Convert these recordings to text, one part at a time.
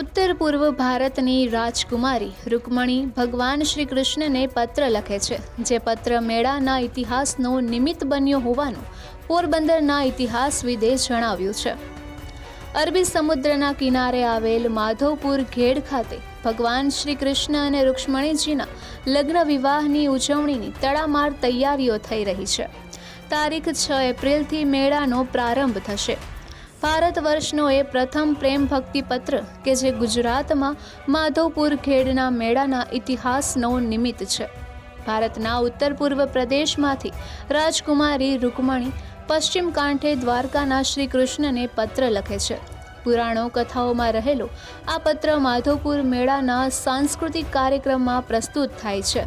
ઉત્તર પૂર્વ ભારતની રાજકુમારી રૂકમણી ભગવાન શ્રી કૃષ્ણને પત્ર લખે છે, જે પત્ર મેળાના ઇતિહાસનો નિમિત્ત બન્યો હોવાનું પોરબંદરના ઇતિહાસવિદે જણાવ્યું છે. અરબી સમુદ્રના કિનારે આવેલ માધવપુર ઘેડ ખાતે ભગવાન શ્રી કૃષ્ણ અને રૂક્ષ્મણીજીના લગ્ન વિવાહની ઉજવણીની તડામાર તૈયારીઓ થઈ રહી છે. તારીખ છ એપ્રિલથી મેળાનો પ્રારંભ થશે. ભારત વર્ષનો એ પ્રથમ પ્રેમ ભક્તિ પત્ર કે જે ગુજરાતમાં માધવપુર ખેડના મેળાના ઇતિહાસનો નિમિત્ત છે. ભારતના ઉત્તર પૂર્વ પ્રદેશમાંથી રાજકુમારી રૂકમણી પશ્ચિમ કાંઠે દ્વારકાના શ્રી કૃષ્ણને પત્ર લખે છે. પુરાણો કથાઓમાં રહેલો આ પત્ર માધવપુર મેળાના સાંસ્કૃતિક કાર્યક્રમમાં પ્રસ્તુત થાય છે.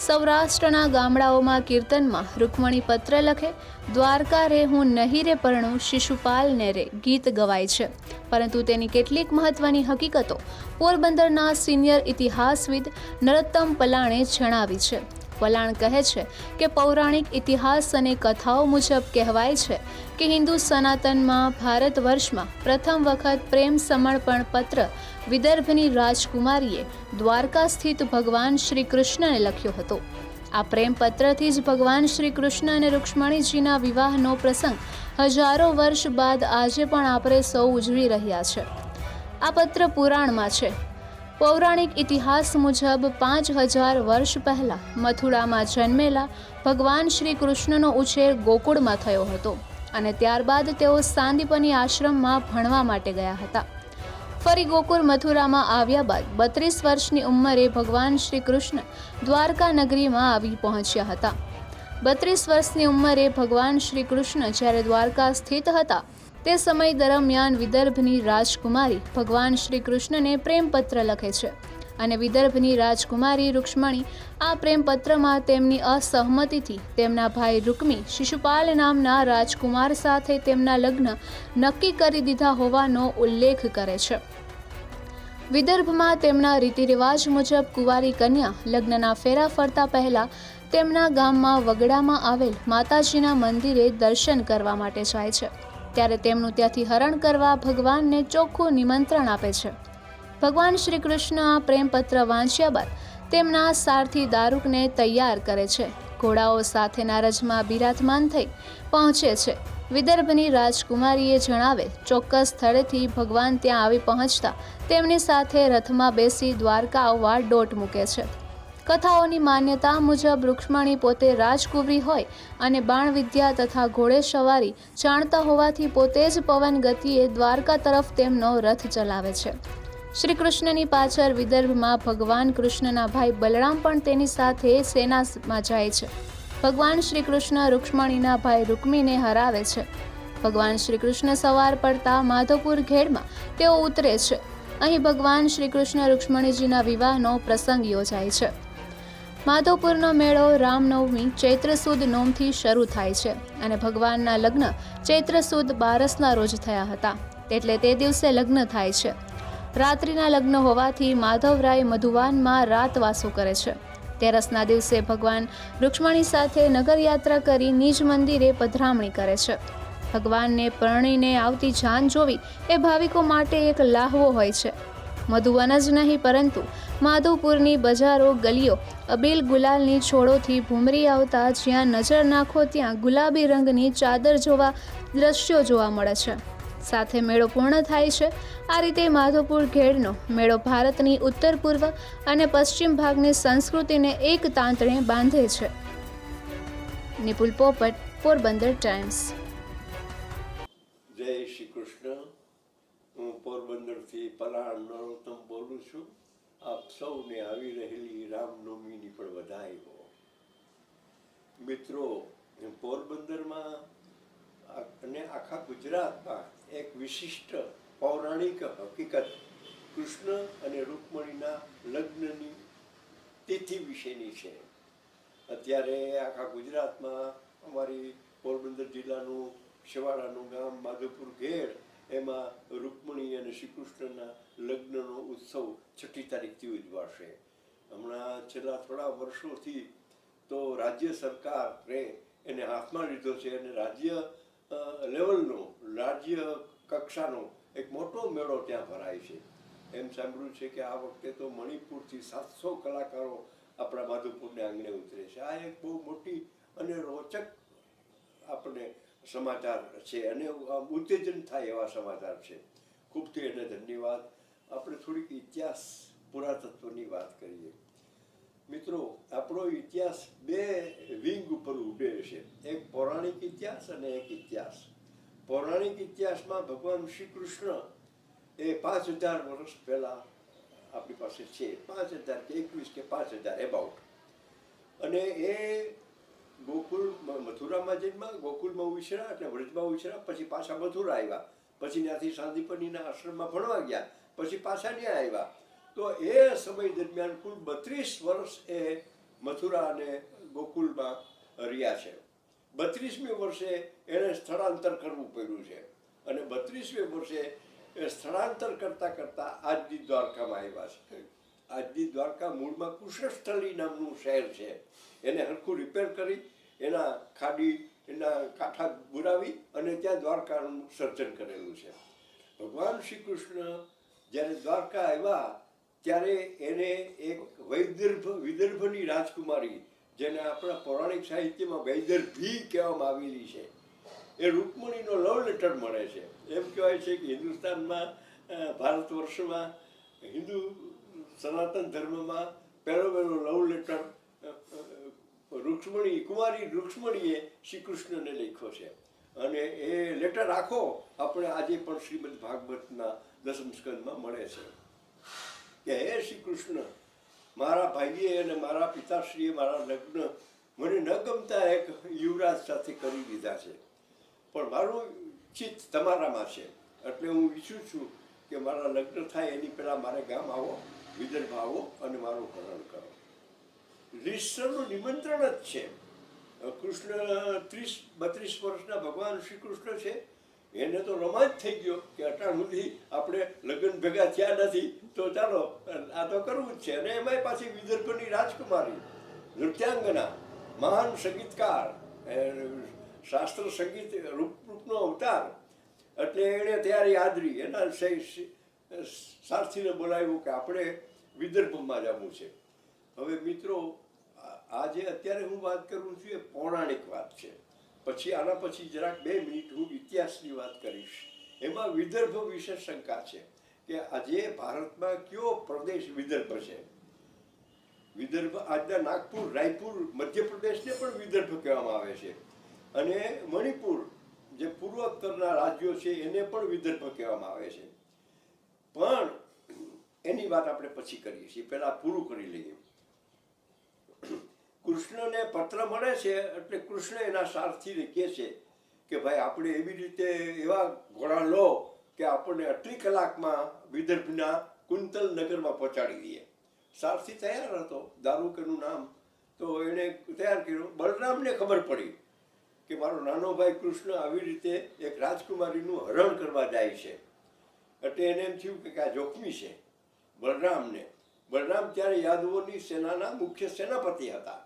સૌરાષ્ટ્રના ગામડાઓમાં કીર્તનમાં રૂકમણી પત્ર લખે, દ્વારકા રે હું નહીં રે પરણું, શિશુપાલ ને રે ગીત ગવાય છે. પરંતુ તેની કેટલીક મહત્વની હકીકતો પોરબંદરના સિનિયર ઇતિહાસવિદ નરોત્તમ પલાણે જણાવી છે. પલાણ કહે છે કે પૌરાણિક ઇતિહાસ અને કથાઓ મુજબ કહેવાય છે કે હિન્દુ સનાતનમાં ભારત વર્ષમાં પ્રથમ વખત પ્રેમ સમર્પણ પત્ર વિદર્ભની રાજકુમારીએ દ્વારકા સ્થિત ભગવાન શ્રી કૃષ્ણને લખ્યો હતો. આ પ્રેમ પત્રથી જ ભગવાન શ્રી કૃષ્ણ અને રૂક્ષ્મણીજીના વિવાહનો પ્રસંગ હજારો વર્ષ બાદ આજે પણ આપણે સૌ ઉજવી રહ્યા છે. આ પત્ર પુરાણમાં છે. પૌરાણિક ઇતિહાસ મુજબ પાંચ હજાર વર્ષ પહેલાં મથુરામાં જન્મેલા ભગવાન શ્રી કૃષ્ણનો ઉછેર ગોકુળમાં થયો હતો અને ત્યારબાદ તેઓ સાંદીપની આશ્રમમાં ભણવા માટે ગયા હતા. ફરી ગોકુળ મથુરામાં આવ્યા બાદ બત્રીસ વર્ષની ઉંમરે ભગવાન શ્રી કૃષ્ણ દ્વારકા નગરીમાં આવી પહોંચ્યા હતા. બત્રીસ વર્ષની ઉંમરે ભગવાન શ્રી કૃષ્ણ જ્યારે દ્વારકા સ્થિત હતા તે સમય દરમિયાન વિદર્ભની રાજકુમારી ભગવાન શ્રી કૃષ્ણને પ્રેમપત્ર લખે છે. અને વિદર્ભની રાજકુમારી રૂક્ષ્મણી આ પ્રેમપત્રમાં તેમની અસહમતિથી તેમના ભાઈ રૂકમી શિશુપાલ નામના રાજકુમાર સાથે તેમના લગ્ન નક્કી કરી દીધા હોવાનો ઉલ્લેખ કરે છે. વિદર્ભમાં તેમના રીતિરિવાજ મુજબ કુંવારી કન્યા લગ્નના ફેરા ફરતા પહેલા તેમના ગામમાં વગડામાં આવેલ માતાજીના મંદિરે દર્શન કરવા માટે જાય છે. ત્યારે તેમનું ત્યાંથી હરણ કરવા ભગવાનને ચોખ્ખું નિમંત્રણ આપે છે. ભગવાન શ્રી કૃષ્ણ આ પ્રેમપત્ર વાંચ્યા બાદ તેમના સારથી દારૂકને તૈયાર કરે છે. ઘોડાઓ સાથેના રજમાં બિરાજમાન થઈ પહોંચે છે. વિદર્ભની રાજકુમારીએ જણાવે ચોક્કસ સ્થળેથી ભગવાન ત્યાં આવી પહોંચતા તેમની સાથે રથમાં બેસી દ્વારકા આવવા દોટ મૂકે છે. કથાઓની માન્યતા મુજબ રૂક્ષ્મણી પોતે રાજકુંવરી હોય અને બાણ વિદ્યા તથા ઘોડે સવારી જાણતા હોવાથી પોતે જ પવન ગતિએ દ્વારકા તરફ તેમનો રથ ચલાવે છે. શ્રી કૃષ્ણની પાછળ વિદર્ભમાં ભગવાન કૃષ્ણના ભાઈ બલરામ પણ તેની સાથે સેનામાં જાય છે. ભગવાન શ્રી કૃષ્ણ રૂક્ષ્મણીના ભાઈ રૂકમીને હરાવે છે. ભગવાન શ્રી કૃષ્ણ સવાર પડતા માધવપુર ઘેડમાં તેઓ ઉતરે છે. અહીં ભગવાન શ્રી કૃષ્ણ રૂક્ષ્મણીજીના વિવાહનો પ્રસંગ યોજાય છે. માધવપુરનો મેળો રામનવમી ચૈત્ર સુદ નોમથી શરૂ થાય છે અને ભગવાનના લગ્ન ચૈત્ર સુદ બારસના રોજ થયા હતા. એટલે તે દિવસે લગ્ન થાય છે. રાત્રિના લગ્ન હોવાથી માધવરાય મધુવાનમાં રાતવાસો કરે છે. તેરસના દિવસે ભગવાન રૂક્ષ્મણી સાથે નગરયાત્રા કરી નિજ મંદિરે પધરામણી કરે છે. ભગવાનને પરણીને આવતી જાન જોવી એ ભાવિકો માટે એક લાહવો હોય છે. મધુવન જ નહીં, પરંતુ માધવપુરની બજારો, ગલીઓ, અબીલ ગુલાલની છોડોથી ભૂમરી આવતા જ્યાં નજર નાખો ત્યાં ગુલાબી રંગની ચાદર જોવા દ્રશ્યો જોવા મળે છે. સાથે મેળો પૂર્ણ થાય છે. આ રીતે માધવપુર ઘેડનો મેળો ભારતની ઉત્તર પૂર્વ અને પશ્ચિમ ભાગની સંસ્કૃતિને એક તાંતણે બાંધે છે. નિપુલ પોપટ, પોરબંદર ટાઈમ્સ. જય શ્રી કૃષ્ણ. પોરબંદરથી પલાળ નરોત્તમ બોલું છું. આપ સૌને આવી રહેલી રામનવમીની પણ વધાઈ હો. મિત્રો, પોરબંદરમાં અને આખા ગુજરાતમાં એક વિશિષ્ટ પૌરાણિક હકીકત કૃષ્ણ અને રૂકમણીના લગ્નની તિથિ વિશેની છે. અત્યારે આખા ગુજરાતમાં અમારી પોરબંદર જિલ્લાનું છેવાડાનું ગામ માધવપુર ઘેડ એમાં રૂકમણી અને શ્રી કૃષ્ણના લગ્નનો ઉત્સવ છઠ્ઠી તારીખથી ઉજવાશે. હમણાં છેલ્લા થોડા વર્ષોથી તો રાજ્ય સરકારે એને હાથમાં લીધો છે અને રાજ્ય લેવલનો, રાજ્ય કક્ષાનો એક મોટો મેળો ત્યાં ભરાય છે. એમ સાંભળ્યું છે કે આ વખતે તો મણિપુરથી સાતસો કલાકારો આપણા માધુપુરને આંગણે ઉતરે છે. આ એક બહુ મોટી અને રોચક આપણને સમાચાર છે અને આમ ઉત્તેજન થાય એવા સમાચાર છે. ખૂબથી એને ધન્યવાદ. આપણે થોડીક ઇતિહાસ પુરાતત્વની વાત કરીએ. મિત્રો, આપણો ઇતિહાસ બે વિંગ ઉપર ઉભે છે. એક પૌરાણિક ઇતિહાસ અને એક ઇતિહાસ. પૌરાણિક ઇતિહાસમાં ભગવાન શ્રી કૃષ્ણ એ પાંચ હજાર વર્ષ પહેલાં આપણી પાસે છે. પાંચ હજાર કે એકવીસ કે પાંચ હજાર એબાઉટ અને એ ગોકુળ મ- મથુરામાં જન્મા ગોકુલમાં ઉછર્યા એટલે વ્રજમાં ઉછર્યા પછી પાછા મથુરા આવ્યા. પછી ત્યાંથી શાંતિપનીના આશ્રમમાં ભણવા ગયા, પછી પાછા ત્યાં આવ્યા. તો એ સમય દરમિયાન કુલ બત્રીસ વર્ષ એ મથુરા અને ગોકુલમાં રહ્યા છે. બત્રીસમી વર્ષે એણે સ્થળાંતર કરવું પડ્યું છે. અને બત્રીસમી વર્ષે એ સ્થળાંતર કરતાં કરતાં આજની દ્વારકામાં આવ્યા છે. આજની દ્વારકા મૂળમાં કુશસ્થળી નામનું શહેર છે. એને હરખું રિપેર કરી એના ખાડી, એના કાંઠા બુરાવી અને ત્યાં દ્વારકાનું સર્જન કરેલું છે. ભગવાન શ્રી કૃષ્ણ જ્યારે દ્વારકા આવ્યા, ત્યારે એને એક વૈદર્ભ, વિદર્ભની રાજકુમારી, જેને આપણા પૌરાણિક સાહિત્યમાં વૈદર્ભી કહેવામાં આવેલી છે, એ રૂકમણીનો લવ લેટર મળે છે. એમ કહેવાય છે કે હિન્દુસ્તાનમાં ભારત વર્ષમાં, હિન્દુ સનાતન ધર્મમાં પહેલો પહેલો લવ લેટર રૂક્ષ્મણી કુમારી રૂક્ષ્મણીએ શ્રી કૃષ્ણને લખ્યો છે. અને એ લેટર આખો આપણે આજે પણ શ્રીમદ ભાગવતના દસમ સ્કંદમાં મળે છે. કે હે શ્રી કૃષ્ણ મારા ભાઈએ અને મારા પિતાશ્રીએ મારા લગ્ન મને ન ગમતા એક યુવરાજ સાથે કરી દીધા છે. પણ મારું ચિત્ત તમારામાં છે. એટલે હું ઈચ્છું છું કે મારા લગ્ન થાય એની પહેલાં મારે ગામ આવો, વિદર્ભ આવો અને મારું હરણ કરો. રીસરનું નિમંત્રણ જ છે. કૃષ્ણ ત્રીસ, બત્રીસ વર્ષના ભગવાન શ્રી કૃષ્ણ છે. એને તો રોમાંચ થઈ ગયો કે અટાણ સુધી આપણે લગ્ન ભેગા થયા નથી. તો ચાલો, આ તો કરવું જ છે. અને એમાંય પાછી વિદર્ભની રાજકુમારી, નૃત્યાંગના, મહાન સંગીતકાર શાસ્ત્ર સંગીત રૂપ, રૂપનો અવતાર. એટલે એણે તૈયારી આદરી. એના સારથીને બોલાવ્યું કે આપણે વિદર્ભમાં જવું છે. હવે મિત્રો આ- આજે અત્યારે હું વાત કરું છું એ પૌરાણિક વાત છે. પછી આના પછી જરાક બે મિનિટ હું ઇતિહાસની વાત કરીશ. એમાં વિદર્ભ વિશે શંકા છે કે આજે ભારતમાં કયો પ્રદેશ વિદર્ભ છે? વિદર્ભ આજના નાગપુર, રાયપુર, મધ્યપ્રદેશને પણ વિદર્ભ કહેવામાં આવે છે. અને મણિપુર, જે પૂર્વોત્તરના રાજ્યો છે, એને પણ વિદર્ભ કહેવામાં આવે છે. પણ એની વાત આપણે પછી કરીએ છીએ. પહેલાં પૂરું કરી લઈએ. કૃષ્ણને પત્ર મળે છે એટલે કૃષ્ણ એના સારથીને કહે છે કે ભાઈ આપણે એવી રીતે એવા ઘોડા લો કે આપણને આટલી કલાકમાં વિદર્ભના કુંતલ નગરમાં પહોંચાડી દઈએ. સારથી તૈયાર હતો દારૂકનું નામ. તો એણે તૈયાર કર્યું. બલરામને ખબર પડી કે મારો નાનો ભાઈ કૃષ્ણ આવી રીતે એક રાજકુમારીનું હરણ કરવા જાય છે. એટલે એને એમ થયું કે આ જોખમી છે બલરામને. બલરામ ત્યારે યાદવોની સેનાના મુખ્ય સેનાપતિ હતા.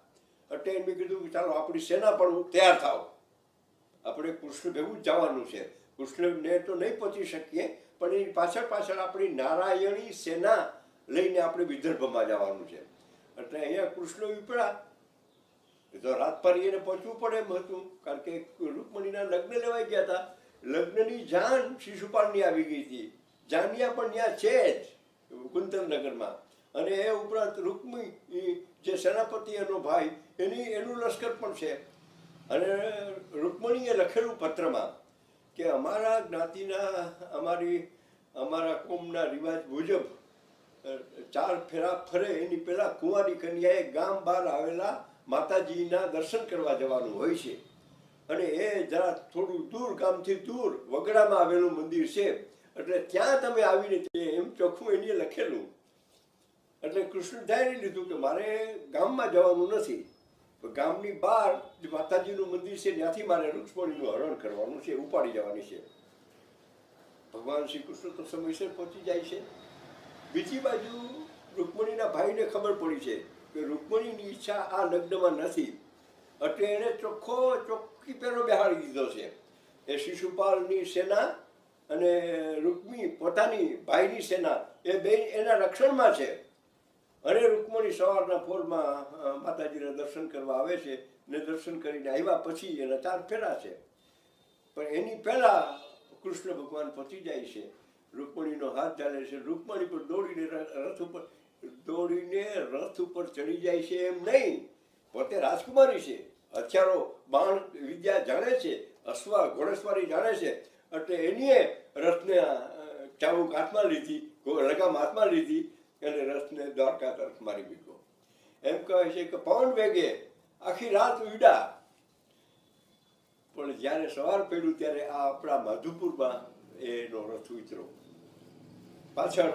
એટલે એમને કીધું કે ચાલો, આપણી સેના પણ તૈયાર થાવ આપણે કૃષ્ણ ભેગું જ જવાનું છે. કૃષ્ણને તો નહીં પહોંચી શકીએ, પણ એની પાછળ પાછળ આપણી નારાયણી સેના લઈને આપણે વિદર્ભમાં જવાનું છે. એટલે અહીંયા કૃષ્ણ વિપળા એ તો રાત પારી એને પહોંચવું પડે એમ હતું, કારણ કે રૂકમણીના લગ્ન લેવાઈ ગયા હતા. લગ્નની જાન શિશુપાલની આવી ગઈ હતી. જાનિયા પણ ત્યાં છે જ કુંતલ નગરમાં અને એ ઉપરાંત રૂકમી જે સેનાપતિ એનો ભાઈ, એની, એનું લશ્કર પણ છે. અને રૂકમણીએ લખેલું પત્રમાં કે અમારા જ્ઞાતિના, અમારી, અમારા કોમના રિવાજ મુજબ ચાર ફેરા ફરે એની પહેલાં કુંવારી કન્યાએ ગામ બહાર આવેલા માતાજીના દર્શન કરવા જવાનું હોય છે. અને એ જરા થોડું દૂર, ગામથી દૂર, વગડામાં આવેલું મંદિર છે. એટલે ત્યાં તમે આવીને એમ ચોખ્ખું એને લખેલું. એટલે કૃષ્ણ ધારી લીધું કે મારે ગામમાં જવાનું નથી. તો ગામની બહાર જે માતાજીનું મંદિર છે, ત્યાંથી મારે રૂક્ષ્મણીનું હરણ કરવાનું છે, ઉપાડી જવાની છે. ભગવાન શ્રી કૃષ્ણ તો સમયસર પહોંચી જાય છે. બીજી બાજુ રૂકમણીના ભાઈને ખબર પડી છે કે રૂકમણીની ઈચ્છા આ લગ્નમાં નથી. એટલે એણે ચોખ્ખો, ચોખ્ખી પહેરો બેહાડી દીધો છે. એ શિશુપાલની સેના અને રૂકમી પોતાની ભાઈની સેના, એ બે એના રક્ષણમાં છે. અને રૂકમણી સવારના પોરમાં માતાજીના દર્શન કરવા આવે છે ને દર્શન કરીને આવ્યા પછી એના ચાર ફેરા છે. પણ એની પહેલા કૃષ્ણ ભગવાન પહોંચી જાય છે. રૂકમણીનો હાથ ચાલે છે. રૂકમણી પર દોડીને રથ ઉપર દોડીને રથ ઉપર ચડી જાય છે એમ નહીં. પોતે રાજકુમારી છે. હથિયારો બાણ વિદ્યા જાણે છે. અશ્વા ઘોડેસવારી જાણે છે. એટલે એનીએ રથને અ, હાથમાં લીધી લગામ હાથમાં લીધી. અને રથને દ્વારકા તરફ મારી મૂક્યો. એમ કહે છે કે પવન વેગે, આખી રાત ઉડ્યા પણ જ્યારે સવાર પડ્યું ત્યારે આ આપણા માધુપુરમાં એનો રથ ઉતરો પાછળ